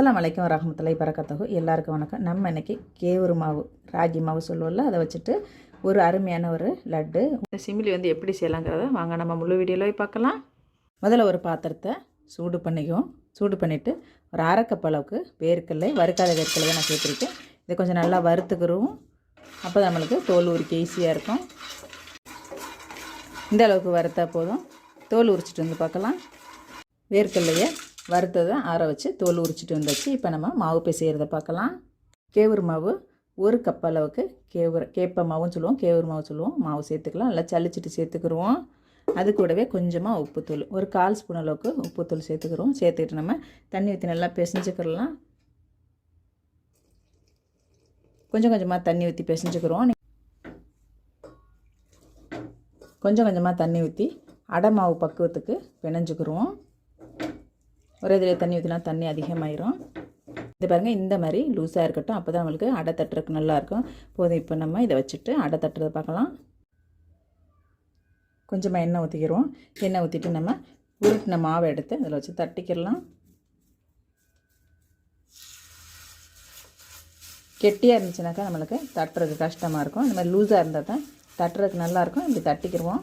அஸ்ஸலாமு அலைக்கும் ரஹமத்துல்லாஹி பரக்கத்தகு எல்லாருக்கும் வணக்கம். நம்ம இன்னைக்கு கேவுரு மாவு ராகி மாவு சொல்லுவோம்ல அதை வச்சுட்டு ஒரு அருமையான ஒரு லட்டு. இந்த சிமிலி வந்து எப்படி செய்யலாங்கிறத வாங்க நம்ம முழு வீடியோவில் பார்க்கலாம். முதல்ல ஒரு பாத்திரத்தை சூடு பண்ணிக்குவோம். சூடு பண்ணிவிட்டு ஒரு அரை கப் அளவுக்கு வேர்க்கடலை வறுக்காத வேர்க்கடலை நான் சேர்த்துருக்கேன். இதை கொஞ்சம் நல்லா வறுத்துக்கிறோம் அப்போ நம்மளுக்கு தோல் உரிக்க ஈஸியாக இருக்கும். இந்த அளவுக்கு வறுத்தா போதும். தோல் உரிச்சிட்டு வந்து பார்க்கலாம். வேர்க்கடலையை வறுத்ததை ஆற வச்சு தோல் உரிச்சிட்டு வந்தாச்சு. இப்போ நம்ம மாவு பிசைகிறத பார்க்கலாம். கேவுரு மாவு ஒரு கப் அளவுக்கு கேவுரு கேப்ப மாவும் சொல்லுவோம். கேவுரு மாவு சொல்லுவோம். மாவு சேர்த்துக்கலாம். நல்லா சளிச்சிட்டு சேர்த்துக்குருவோம். அது கூடவே கொஞ்சமாக உப்புத்தூள் ஒரு கால் ஸ்பூன் அளவுக்கு உப்புத்தூள் சேர்த்துக்கிறோம் சேர்த்துக்கிட்டு நம்ம தண்ணி ஊற்றி நல்லா பிசைஞ்சுக்கிறலாம் கொஞ்சம் கொஞ்சமாக தண்ணி ஊற்றி பிசைஞ்சுக்கிறோம் கொஞ்சம் கொஞ்சமாக தண்ணி ஊற்றி அடை மாவு பக்குவத்துக்கு பிணைஞ்சுக்கிறோம் ஒரே இதில் தண்ணி ஊற்றினா தண்ணி அதிகமாயிரும். இது பாருங்கள் இந்த மாதிரி லூஸாக இருக்கட்டும். அப்போ தான் நம்மளுக்கு அடை தட்டுறதுக்கு நல்லாயிருக்கும் போதும் இப்போ நம்ம இதை வச்சுட்டு அடை தட்டுறதை பார்க்கலாம். கொஞ்சமாக எண்ணெய் ஊற்றிக்கிறோம் எண்ணெய் ஊற்றிட்டு நம்ம உருட்டின மாவை எடுத்து அதில் வச்சு தட்டிக்கிடலாம். கெட்டியாக இருந்துச்சுனாக்கா நம்மளுக்கு தட்டுறதுக்கு கஷ்டமாக இருக்கும். இந்த மாதிரி லூஸாக இருந்தால் தான் தட்டுறதுக்கு நல்லாயிருக்கும் இப்படி தட்டிக்கிடுவோம்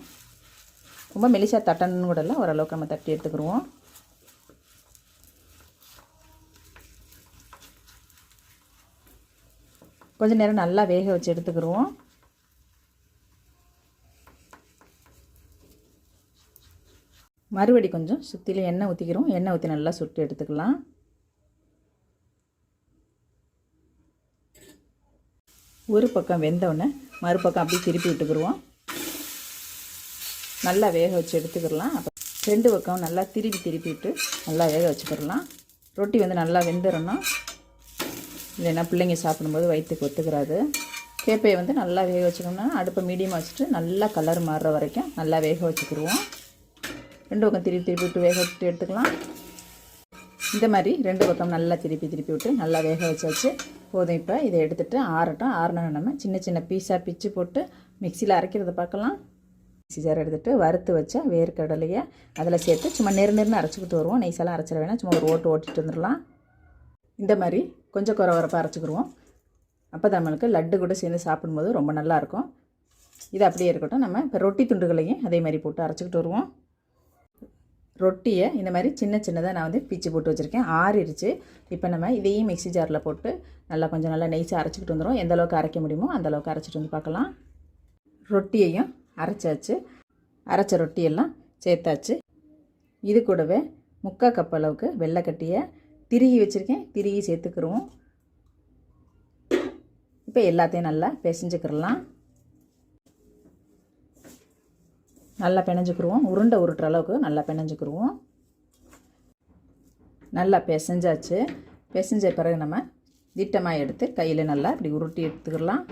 ரொம்ப மெலிசாக தட்டணுன்னு கூட இல்லை. ஓரளவுக்கு நம்ம தட்டி எடுத்துக்கிடுவோம் கொஞ்சம் நேரம் நல்லா வேக வச்சு எடுத்துக்கிடுவோம் மறுபடி கொஞ்சம் சுற்றிலும் எண்ணெய் ஊற்றிக்கிறோம் எண்ணெய் ஊற்றி நல்லா சுட்டு எடுத்துக்கலாம். ஒரு பக்கம் வெந்தவுடனே மறுபக்கம் அப்படியே திருப்பி விட்டுக்கிடுவோம் நல்லா வேக வச்சு எடுத்துக்கிடலாம் அப்போ ரெண்டு பக்கம் நல்லா திருப்பி திருப்பி விட்டு நல்லா வேக வச்சுக்கிடலாம் ரொட்டி வந்து நல்லா வெந்துடணும் இல்லைன்னா பிள்ளைங்க சாப்பிடும்போது வயிற்றுக்கு ஒத்துக்கிறாது. கேப்பையை வந்து நல்லா வேக வச்சுக்கணும்னா அடுப்பை மீடியமாக வச்சுட்டு நல்லா கலர் மாறுற வரைக்கும் நல்லா வேக வச்சுக்கிடுவோம். ரெண்டு பக்கம் திருப்பி திருப்பி விட்டு வேக விட்டு எடுத்துக்கலாம். இந்த மாதிரி ரெண்டு பக்கம் நல்லா திருப்பி திருப்பி விட்டு நல்லா வேக வச்சாச்சு போதும் இப்போ இதை எடுத்துகிட்டு ஆறட்டும். ஆறினோம் நம்ம சின்ன சின்ன பீஸாக பிச்சு போட்டு மிக்சியில் அரைக்கிறத பார்க்கலாம். மிக்சி ஜார் எடுத்துகிட்டு வறுத்து வச்ச வேர்க்கடலையை அதில் சேர்த்து சும்மா நெரு நெருன்னு அரைச்சிக்கிட்டு வருவோம். நெய்ஸெல்லாம் அரைச்சிட வேணாம். சும்மா ஒரு ஓட்டு ஓட்டிட்டு வந்துடலாம். இந்த மாதிரி கொஞ்சம் குறை வரப்பாக அரைச்சிக்கிடுவோம் அப்போ நம்மளுக்கு லட்டு கூட சேர்ந்து சாப்பிடும்போது ரொம்ப நல்லாயிருக்கும். இது அப்படியே இருக்கட்டும். நம்ம இப்போ ரொட்டி துண்டுகளையும் அதே மாதிரி போட்டு அரைச்சிக்கிட்டு வருவோம். ரொட்டியை இந்த மாதிரி சின்ன சின்னதாக நான் வந்து பிச்சு போட்டு வச்சுருக்கேன். ஆறிடுச்சு இப்போ நம்ம இதையும் மிக்சி ஜாரில் போட்டு நல்லா கொஞ்சம் நல்லா நெய்ச்சி அரைச்சிக்கிட்டு வந்துடும் எந்த அளவுக்கு அரைக்க முடியுமோ அந்தளவுக்கு அரைச்சிட்டு வந்து பார்க்கலாம். ரொட்டியையும் அரைச்சாச்சு. அரைச்ச ரொட்டியெல்லாம் சேர்த்தாச்சு. இது கூடவே முக்கால் கப் அளவுக்கு வெள்ளைக்கட்டியை திருகி வச்சுருக்கேன். திருகி சேர்த்துக்கிருவோம். இப்போ எல்லாத்தையும் நல்லா பிசைஞ்சுக்கிடலாம் நல்லா பிணைஞ்சுக்கிருவோம். உருண்டை உருட்டுற அளவுக்கு நல்லா பிணைஞ்சுக்கிருவோம். நல்லா பிசைஞ்சாச்சு. பிசைஞ்ச பிறகு நம்ம திட்டமாக எடுத்து கையில் நல்லா இப்படி உருட்டி எடுத்துக்கிடலாம்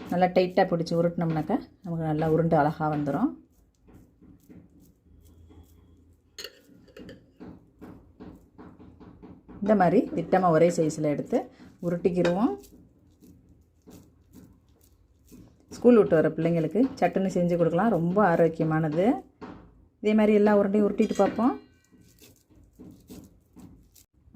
நல்லா டைட்டாக பிடிச்சி உருட்டினோம்னாக்கா நமக்கு நல்லா உருண்டை அழகாக வந்துடும் இந்த மாதிரி திட்டமாக ஒரே சைஸில் எடுத்து உருட்டிக்கிடுவோம் ஸ்கூல் விட்டு வர பிள்ளைங்களுக்கு சட்டுன்னு செஞ்சு கொடுக்கலாம். ரொம்ப ஆரோக்கியமானது. இதே மாதிரி எல்லா உருண்டையும் உருட்டிட்டு பார்ப்போம்.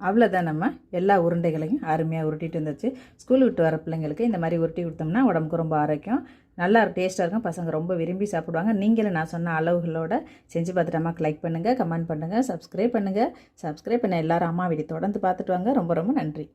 அவ்வளோதான் நம்ம எல்லா உருண்டைகளையும் அருமையாக உருட்டிட்டு வந்துச்சு ஸ்கூல் விட்டு வர பிள்ளைங்களுக்கு இந்த மாதிரி உருட்டி கொடுத்தோம்னா உடம்புக்கு ரொம்ப ஆரோக்கியம். நல்லா டேஸ்ட்டாக இருக்கும். பசங்க ரொம்ப விரும்பி சாப்பிடுவாங்க. நீங்களும் நான் சொன்ன அளவுகளோட செஞ்சு பார்த்துட்டு அம்மாக்கு லைக் பண்ணுங்கள் கமெண்ட் பண்ணுங்கள் சப்ஸ்கிரைப் பண்ணுங்கள் சப்ஸ்கிரைப் பண்ண எல்லாரும் அம்மா வீடு தொடர்ந்து பார்த்துட்டு வாங்க. ரொம்ப ரொம்ப நன்றி.